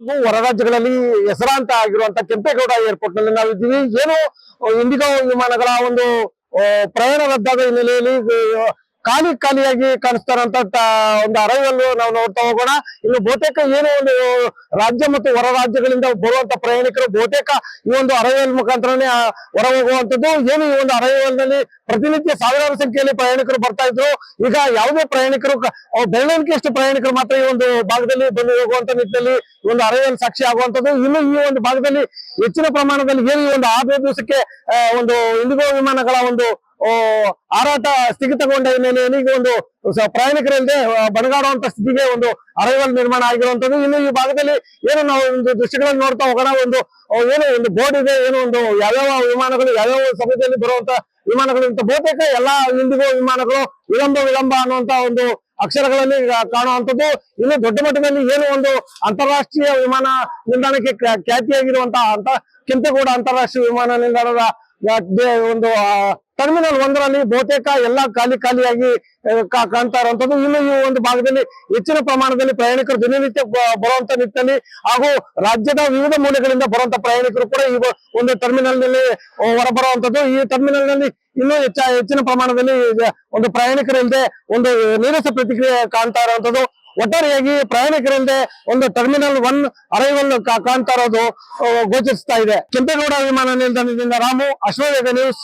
ನಾವು ಹೊರ ರಾಜ್ಯಗಳಲ್ಲಿ ಹೆಸರಾಂತ ಆಗಿರುವಂತ ಕೆಂಪೇಗೌಡ ಏರ್ಪೋರ್ಟ್ನಲ್ಲಿ ನಾವಿದ್ದೀವಿ ಏನು, ಇಂಡಿಗೋ ವಿಮಾನಗಳ ಒಂದು ಪ್ರಯಾಣ ರದ್ದಾದ ಹಿನ್ನೆಲೆಯಲ್ಲಿ ಖಾಲಿ ಖಾಲಿಯಾಗಿ ಕಾಣಿಸ್ತಾ ಇರುವಂತ ಒಂದು ಅರೈವಲ್ ನಾವು ನೋಡ್ತಾ ಹೋಗೋಣ. ಇನ್ನು ಬಹುತೇಕ ಏನು ಒಂದು ರಾಜ್ಯ ಮತ್ತು ಹೊರ ರಾಜ್ಯಗಳಿಂದ ಬರುವಂತ ಪ್ರಯಾಣಿಕರು ಬಹುತೇಕ ಈ ಒಂದು ಅರೈವಲ್ ಮುಖಾಂತರನೇ ಹೊರ ಹೋಗುವಂತದ್ದು ಏನು ಈ ಒಂದು ಅರೈವಲ್ನಲ್ಲಿ ಪ್ರತಿನಿತ್ಯ ಸಾವಿರಾರು ಸಂಖ್ಯೆಯಲ್ಲಿ ಪ್ರಯಾಣಿಕರು ಬರ್ತಾ ಇದ್ರು. ಈಗ ಯಾವುದೇ ಪ್ರಯಾಣಿಕರು ಬೆರಳೆಣಿಕೆಯಷ್ಟು ಪ್ರಯಾಣಿಕರು ಮಾತ್ರ ಈ ಒಂದು ಭಾಗದಲ್ಲಿ ಬಂದು ಹೋಗುವಂತ ನಿಟ್ಟಿನಲ್ಲಿ ಒಂದು ಅರವಲ್ ಸಾಕ್ಷಿ ಆಗುವಂತದ್ದು ಇನ್ನು ಈ ಒಂದು ಭಾಗದಲ್ಲಿ ಹೆಚ್ಚಿನ ಪ್ರಮಾಣದಲ್ಲಿ ಏನು ಈ ಒಂದು ಆರು ದಿವಸಕ್ಕೆ ಒಂದು ಇಂಡಿಗೋ ವಿಮಾನಗಳ ಒಂದು ಹಾರಾಟ ಸ್ಥಗಿತಗೊಂಡ ಹಿನ್ನೆಲೆಯಲ್ಲಿ ಈಗ ಒಂದು ಆ, ಬಣಗಾಡುವಂತ ಸ್ಥಿತಿಗೆ ಒಂದು ಅರೈವಲ್ ನಿರ್ಮಾಣ ಆಗಿರುವಂತದ್ದು ಇನ್ನು ಈ ಭಾಗದಲ್ಲಿ ಏನು ನಾವು ಒಂದು ದೃಶ್ಯಗಳನ್ನು ನೋಡ್ತಾ ಹೋಗೋಣ. ಒಂದು ಏನು ಒಂದು ಬೋರ್ಡ್ ಇದೆ ಏನು ಒಂದು ಯಾವ್ಯಾವ ವಿಮಾನಗಳು ಯಾವ್ಯಾವ ಸಮಯದಲ್ಲಿ ಬರುವಂತ ವಿಮಾನಗಳು ಅಂತ ಬಹುತೇಕ ಎಲ್ಲಾ ಇಂಡಿಗೋ ವಿಮಾನಗಳು ವಿಳಂಬ ವಿಳಂಬ ಅನ್ನುವಂತ ಒಂದು ಅಕ್ಷರಗಳಲ್ಲಿ ಕಾಣುವಂಥದ್ದು. ಇನ್ನು ದೊಡ್ಡ ಮಟ್ಟದಲ್ಲಿ ಏನು ಒಂದು ಅಂತಾರಾಷ್ಟ್ರೀಯ ವಿಮಾನ ನಿಲ್ದಾಣಕ್ಕೆ ಖ್ಯಾ- ಖ್ಯಾತಿಯಾಗಿರುವಂತಹ ಅಂತ ಕೆಂಪೇಗೌಡ ಅಂತಾರಾಷ್ಟ್ರೀಯ ವಿಮಾನ ನಿಲ್ದಾಣದ ಒಂದು ಟರ್ಮಿನಲ್ ಒಂದರಲ್ಲಿ ಬಹುತೇಕ ಎಲ್ಲಾ ಖಾಲಿ ಖಾಲಿಯಾಗಿ ಕಾಣ್ತಾ ಇರುವಂತದ್ದು ಇನ್ನು ಈ ಒಂದು ಭಾಗದಲ್ಲಿ ಹೆಚ್ಚಿನ ಪ್ರಮಾಣದಲ್ಲಿ ಪ್ರಯಾಣಿಕರು ದಿನನಿತ್ಯ ಬರುವಂತ ನಿಟ್ಟಿನಲ್ಲಿ ಹಾಗೂ ರಾಜ್ಯದ ವಿವಿಧ ಮೂಲೆಗಳಿಂದ ಬರುವಂತ ಪ್ರಯಾಣಿಕರು ಕೂಡ ಈ ಒಂದು ಟರ್ಮಿನಲ್ನಲ್ಲಿ ಹೊರಬರುವಂತದ್ದು. ಈ ಟರ್ಮಿನಲ್ನಲ್ಲಿ ಇನ್ನೂ ಹೆಚ್ಚ ಹೆಚ್ಚಿನ ಪ್ರಮಾಣದಲ್ಲಿ ಒಂದು ಪ್ರಯಾಣಿಕರಿಲ್ಲದೆ ಒಂದು ನೀರಸ ಪ್ರತಿಕ್ರಿಯೆ ಕಾಣ್ತಾ ಇರುವಂತದ್ದು ಒಟ್ಟಾರೆಯಾಗಿ ಪ್ರಯಾಣಿಕರಿಲ್ಲದೆ ಒಂದು ಟರ್ಮಿನಲ್ ಒನ್ ಅರೈವಲ್ ಕಾಣ್ತಾ ಇರೋದು ಗೋಚರಿಸ್ತಾ ಇದೆ. ಕೆಂಪೇಗೌಡ ವಿಮಾನ ನಿಲ್ದಾಣದಿಂದ ರಾಮು ಅಶ್ವವೇಗ ನ್ಯೂಸ್